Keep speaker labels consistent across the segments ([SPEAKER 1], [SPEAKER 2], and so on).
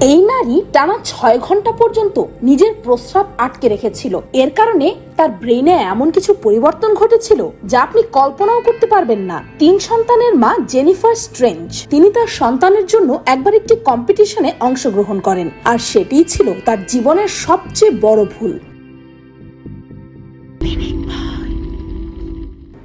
[SPEAKER 1] এই নারী টানা ছয় ঘণ্টা পর্যন্ত নিজের প্রস্রাব আটকে রেখেছিল। এর কারণে তার ব্রেনে এমন কিছু পরিবর্তন ঘটেছিল যা আপনি কল্পনাও করতে পারবেন না। তিন সন্তানের মা জেনিফার স্ট্রেঞ্জ তিনি তার সন্তানের জন্য একবার একটি কম্পিটিশনে অংশগ্রহণ করেন। আর সেটিই ছিল তার জীবনের সবচেয়ে বড় ভুল।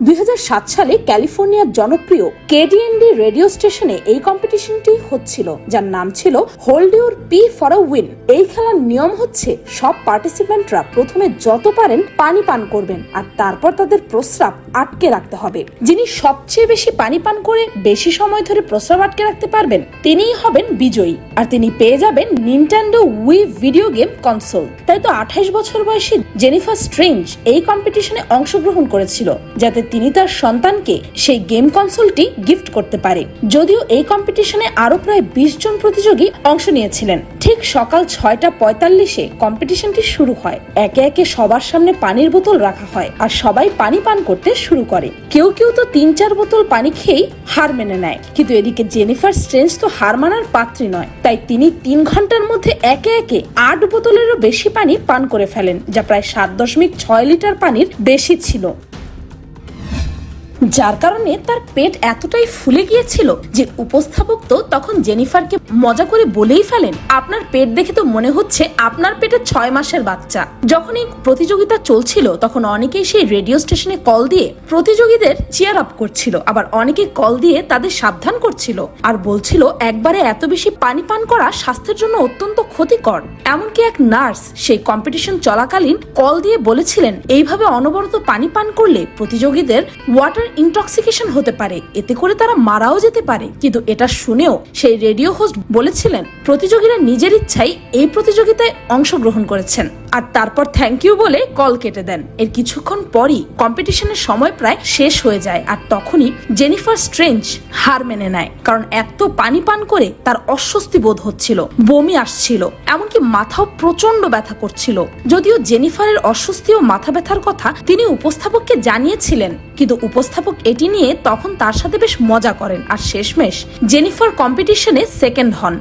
[SPEAKER 1] দুই হাজার সাত সালে ক্যালিফোর্নিয়ার জনপ্রিয় কেডিএনডি রেডিও স্টেশনে এই কম্পিটিশনটি হচ্ছিল, যার নাম ছিল hold your pee for a win. এই খেলার নিয়ম হচ্ছে, সব পার্টিসিপেন্টরা প্রথমে যত পারেন পানি পান করবেন, আর তারপর তাদের প্রস্রাব আটকে রাখতে হবে। যিনি সবচেয়ে বেশি পানি পান করে বেশি সময় ধরে প্রস্রাব আটকে রাখতে পারবেন, তিনিই হবেন বিজয়ী, আর তিনি পেয়ে যাবেন Nintendo Wii video game console তাই তো আঠাইশ বছর বয়সী জেনিফার স্ট্রেঞ্জ এই কম্পিটিশনে অংশগ্রহণ করেছিল, যাতে তিনি তার সন্তানকে সেই গেম কনসোলটি গিফট করতে পারে। যদিও এই কম্পিটিশনে আরও প্রায় বিশ জন প্রতিযোগী অংশ নিয়েছিলেন। ঠিক সকাল ছয়টা পঁয়তাল্লিশে কম্পিটিশনটি শুরু হয়। একে একে সবার সামনে পানির বোতল রাখা হয় আর সবাই পানি পান করতে শুরু করে। কেউ কেউ তো তিন চার বোতল পানি খেয়েই হার মেনে নেয়। কিন্তু এদিকে জেনিফার স্ট্রেঞ্জ তো হার মানার পাত্রী নয়। তাই তিনি তিন ঘণ্টার মধ্যে একে একে আট বোতলেরও বেশি পানি পান করে ফেলেন, যা প্রায় সাত দশমিক ছয় লিটার পানির বেশি ছিল। যার কারণে তার পেট এতটাই ফুলে গিয়েছিল যে উপস্থাপক তো তখন জেনিফারকে মজা করে বলেই ফেলেন, আপনার পেট দেখে তো মনে হচ্ছে আপনার পেটে ছয় মাসের বাচ্চা। যখন এই প্রতিযোগিতা চলছিল, তখন অনেকেই সেই রেডিও স্টেশনে কল দিয়ে প্রতিযোগীদের চেয়ার আপ করছিল, আবার অনেকে কল দিয়ে তাদের সাবধান করছিল আর বলছিল, একবারে এত বেশি পানি পান করা স্বাস্থ্যের জন্য অত্যন্ত ক্ষতিকর। এমনকি এক নার্স সেই কম্পিটিশন চলাকালীন কল দিয়ে বলেছিলেন, এইভাবে অনবরত পানি পান করলে প্রতিযোগীদের ওয়াটার ইনটক্সিকেশন হতে পারে। এতে করে তারা মারাও যেতে পারে। কিন্তু এটা শুনেও সেই রেডিও হোস্ট বলেছিলেন, প্রতিযোগীরা নিজের ইচ্ছাই এই প্রতিযোগিতায় অংশগ্রহণ করেছেন আর তারপর থ্যাংক ইউ বলে কল কেটে দেন। এর কিছুক্ষণ পরই কম্পিটিশনের সময় প্রায় শেষ হয়ে যায় আর তখনই জেনিফার স্ট্রেঞ্জ হার মেনে নেয়। কারণ এত পানি পান করে তার অস্বস্তি বোধ হচ্ছিল, বমি আসছিল, এমনকি মাথাও প্রচণ্ড ব্যথা করছিল। যদিও জেনিফারের অস্বস্তি ও মাথা ব্যথার কথা তিনি উপস্থাপককে জানিয়েছিলেন, কিন্তু উপস্থাপক এটি নিয়ে তখন তার সাথে বেশ মজা করেন। আর শেষমেশ জেনিফার কম্পিটিশনে সেকেন্ড হন।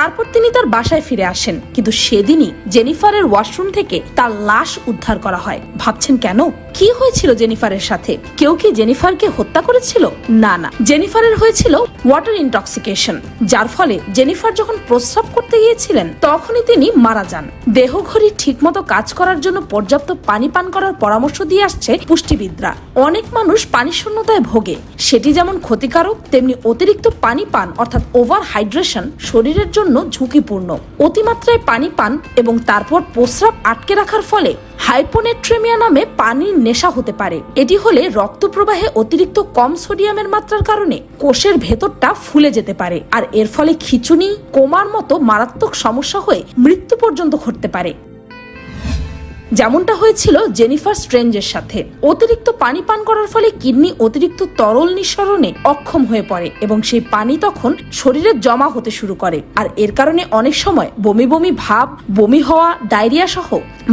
[SPEAKER 1] তারপর তিনি তার বাসায় ফিরে আসেন। কিন্তু সেদিনই জেনিফারের ওয়াশরুম থেকে তার লাশ উদ্ধার করা হয়। ভাবছেন কেন? কি হয়েছিল জেনিফারের সাথে? কেউ কি জেনিফারকে হত্যা করেছিল? না না। জেনিফারের হয়েছিল ওয়াটার ইনটক্সিকেশন যার ফলে জেনিফার যখন প্রস্রাব করতে গিয়েছিলেন, তখনই তিনি মারা যান। দেহঘড়ি ঠিকমতো কাজ করার জন্য পর্যাপ্ত পানি পান করার পরামর্শ দিয়ে আসছে পুষ্টিবিদরা। অনেক মানুষ পানি শূন্যতায় ভোগে। সেটি যেমন ক্ষতিকারক, তেমনি অতিরিক্ত পানি পান, অর্থাৎ ওভার হাইড্রেশন শরীরের জন্য ঝুঁকিপূর্ণ। অতিমাত্রায় পানি পান এবং তারপর প্রস্রাব আটকে রাখার ফলে হাইপোনেট্রেমিয়া নামে পানির নেশা হতে পারে। এটি হলে রক্ত প্রবাহে অতিরিক্ত কম সোডিয়ামের মাত্রার কারণে কোষের ভেতরটা ফুলে যেতে পারে। আর এর ফলে খিচুনি, কোমার মতো মারাত্মক সমস্যা হয়ে মৃত্যু পর্যন্ত ঘটতে পারে। যেমনটা হয়েছিল জেনিফার স্ট্রেঞ্জের সাথে। অতিরিক্ত পানি পান করার ফলে কিডনি অতিরিক্ত তরল নিঃসরণে অক্ষম হয়ে পড়ে এবং সেই পানি তখন শরীরে জমা হতে শুরু করে। আর এর কারণে অনেক সময় বমি বমি ভাব, বমি হওয়া, ডায়রিয়া সহ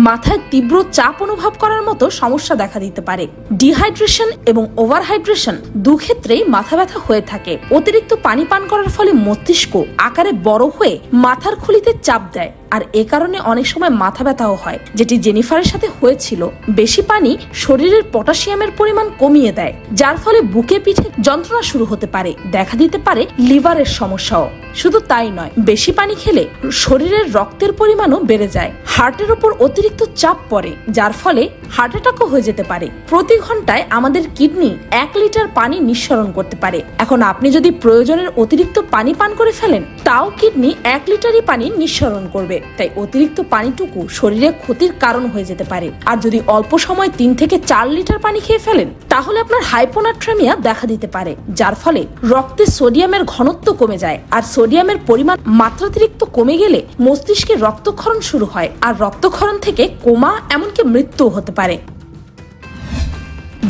[SPEAKER 1] মাথায় তীব্র চাপ অনুভব করার মতো সমস্যা দেখা দিতে পারে। ডিহাইড্রেশন এবং ওভারহাইড্রেশন দু ক্ষেত্রেই মাথা ব্যথা হয়ে থাকে। অতিরিক্ত পানি পান করার ফলে মস্তিষ্ক আকারে বড় হয়ে মাথার খুলিতে চাপ দেয়। আর এ কারণে অনেক সময় মাথা ব্যথাও হয়, যেটি জেনিফারের সাথে হয়েছিল, বেশি পানি শরীরের পটাশিয়ামের পরিমাণ কমিয়ে দেয়, যার ফলে বুকে পিঠে যন্ত্রণা শুরু হতে পারে, দেখা দিতে পারে লিভারের সমস্যাও। শুধু তাই নয়, বেশি পানি খেলে শরীরের রক্তের পরিমাণও বেড়ে যায়, হার্টের ওপর অতিরিক্ত চাপ পড়ে, যার ফলে হার্ট অ্যাটাকও হয়ে যেতে পারে। প্রতি ঘন্টায় আমাদের কিডনি এক লিটার পানি নিঃসরণ করতে পারে। এখন আপনি যদি প্রয়োজনের অতিরিক্ত পানি পান করে ফেলেন, তাও কিডনি এক লিটারই পানি নিঃসরণ করবে। তাই অতিরিক্ত পানিটুকু শরীরে ক্ষতির কারণ হয়ে যেতে পারে। আর যদি অল্প সময় তিন থেকে চার লিটার পানি খেয়ে ফেলেন, তাহলে আপনার হাইপোনাট্রেমিয়া দেখা দিতে পারে, যার ফলে রক্তে সোডিয়ামের ঘনত্ব কমে যায়। আর সোডিয়ামের পরিমাণ মাত্রাতিরিক্ত কমে গেলে মস্তিষ্কে রক্তক্ষরণ শুরু হয়, আর রক্তক্ষরণ থেকে কোমা এমনকি মৃত্যু হতে পারে।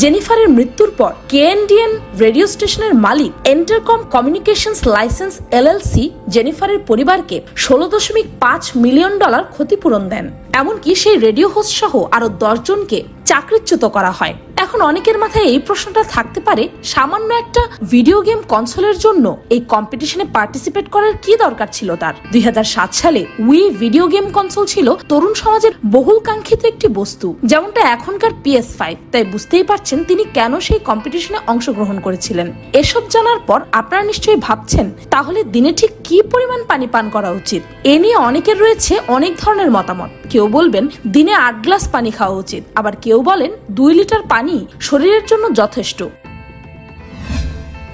[SPEAKER 1] জেনিফারের মৃত্যুর পর কেএনডিএন রেডিও স্টেশনের মালিক এন্টারকম কমিউনিকেশনস লাইসেন্স এলএলসি জেনিফারের পরিবারকে ষোলো দশমিক পাঁচ মিলিয়ন ডলার ক্ষতিপূরণ দেন। এমনকি সেই রেডিও হোস্ট সহ আরও দশ জনকে চাকরিচ্যুত করা হয়। এখন অনেকের মাথায় এই প্রশ্নটা থাকতে পারে, সামান্য একটা ভিডিও গেম কনসোলের জন্য এই কম্পিটিশনে পার্টিসিপেট করার কি দরকার ছিল তার? দুই হাজার সাত সালে উই ভিডিও গেম কনসোল ছিল তরুণ সমাজের বহুল কাঙ্ক্ষিত একটি বস্তু, যেমনটা এখনকার পিএস ফাইভ তাই বুঝতেই পারছেন তিনি কেন সেই কম্পিটিশনে অংশগ্রহণ করেছিলেন। এসব জানার পর আপনারা নিশ্চয়ই ভাবছেন, তাহলে দিনে ঠিক কি পরিমাণ পানি পান করা উচিত? এ নিয়ে অনেকের রয়েছে অনেক ধরনের মতামত। কেউ বলবেন, দিনে আট গ্লাস পানি খাওয়া উচিত, আবার কেউ বলেন দুই লিটার পানি শরীরের জন্য যথেষ্ট।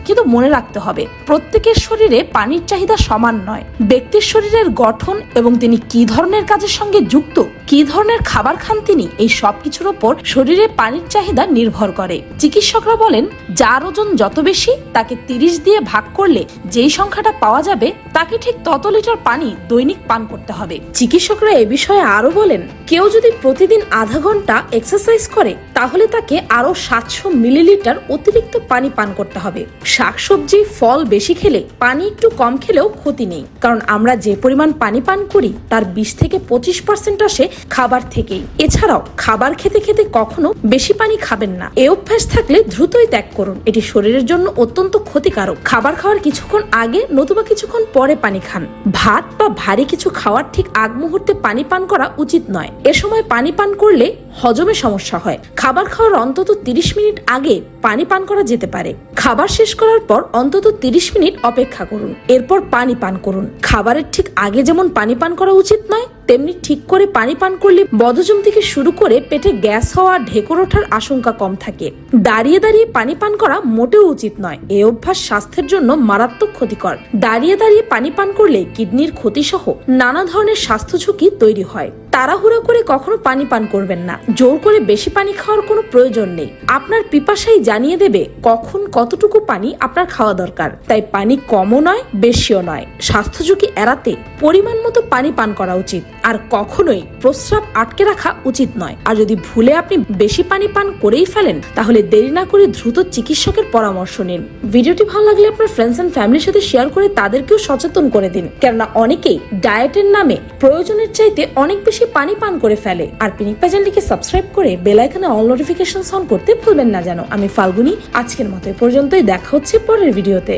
[SPEAKER 1] কিন্তু মনে রাখতে হবে, প্রত্যেকের শরীরে পানির চাহিদা সমান নয়। ব্যক্তির শরীরের গঠন এবং তিনি কি ধরনের কাজের সঙ্গে যুক্ত, কি ধরনের খাবার খান তিনি, এই সব কিছুর ওপর শরীরে পানির চাহিদা নির্ভর করে। চিকিৎসকরা বলেন, যার ওজন যত বেশি, তাকে তিরিশ দিয়ে ভাগ করলে যেই সংখ্যাটা পাওয়া যাবে, তাকে ঠিক তত লিটার পানি দৈনিক পান করতে হবে। চিকিৎসকরা এ বিষয়ে আরও বলেন, কেউ যদি প্রতিদিন আধা ঘণ্টা এক্সারসাইজ করে, তাহলে তাকে আরও সাতশো মিলিলিটার অতিরিক্ত পানি পান করতে হবে। শাকসবজি, ফল বেশি খেলে পানি একটু কম খেলেও ক্ষতি নেই। কারণ আমরা যে পরিমাণ পানি পান করি, তার বিশ থেকে পঁচিশ পার্সেন্ট আসে খাবার থেকেই। এছাড়াও খাবার খেতে খেতে কখনো বেশি পানি খাবেন না। এ অভ্যাস থাকলে দ্রুতই ত্যাগ করুন। এটি শরীরের জন্য অত্যন্ত ক্ষতিকারক। খাবার খাওয়ার কিছুক্ষণ আগে নতুবা কিছুক্ষণ পরে পানি খান। ভাত বা ভারী কিছু খাওয়ার ঠিক আগ মুহূর্তে পানি পান করা উচিত নয়। এ সময় পানি পান করলে হজমে সমস্যা হয়। খাবার খাওয়ার অন্তত তিরিশ মিনিট আগে পানি পান করা যেতে পারে। খাবার শেষ করার পর অন্তত তিরিশ মিনিট অপেক্ষা করুন। এরপর পানি পান করুন। খাবারের ঠিক আগে যেমন পানি পান করা উচিত নয়, তেমনি ঠিক করে পানি পান করলে বদহজম থেকে শুরু করে পেটে গ্যাস হওয়া, ঢেকুর ওঠার আশঙ্কা কম থাকে। দাঁড়িয়ে দাঁড়িয়ে পানি পান করা মোটেও উচিত নয়। এ অভ্যাস স্বাস্থ্যের জন্য মারাত্মক ক্ষতিকর। দাঁড়িয়ে দাঁড়িয়ে পানি পান করলে কিডনির ক্ষতি সহ নানা ধরনের স্বাস্থ্য ঝুঁকি তৈরি হয়। তাড়াহুড়ো করে কখনো পানি পান করবেন না। জোর করে বেশি পানি খাওয়ার কোনো প্রয়োজন নেই। আপনার পিপাসাই জানিয়ে দেবে কখন কতটুকু পানি আপনার খাওয়া দরকার। তাই পানি কমও নয়, বেশিও নয়। স্বাস্থ্য ঝুঁকি এড়াতে পরিমাণ মতো পানি পান করা উচিত। আর কখনোই প্রস্রাব আটকে রাখা উচিত নয়। আর যদি ভুলে আপনি বেশি পানি পান করেই ফেলেন, তাহলে দেরি না করে দ্রুত চিকিৎসকের পরামর্শ নিন। ভিডিওটি ভালো লাগলে আপনার ফ্রেন্ডস অ্যান্ড ফ্যামিলির সাথে শেয়ার করে তাদেরকেও সচেতন করে দিন। কেননা অনেকেই ডায়েটের নামে প্রয়োজনের চাইতে অনেক বেশি পানি পান করে ফেলে। আর পিনিক চ্যানেলটিকে সাবস্ক্রাইব করে বেল আইকনে অল নোটিফিকেশন অন করতে ভুলবেন না যেন। আমি ফাল্গুনি, আজকের মতো পর্যন্তই। দেখা হচ্ছে পরের ভিডিওতে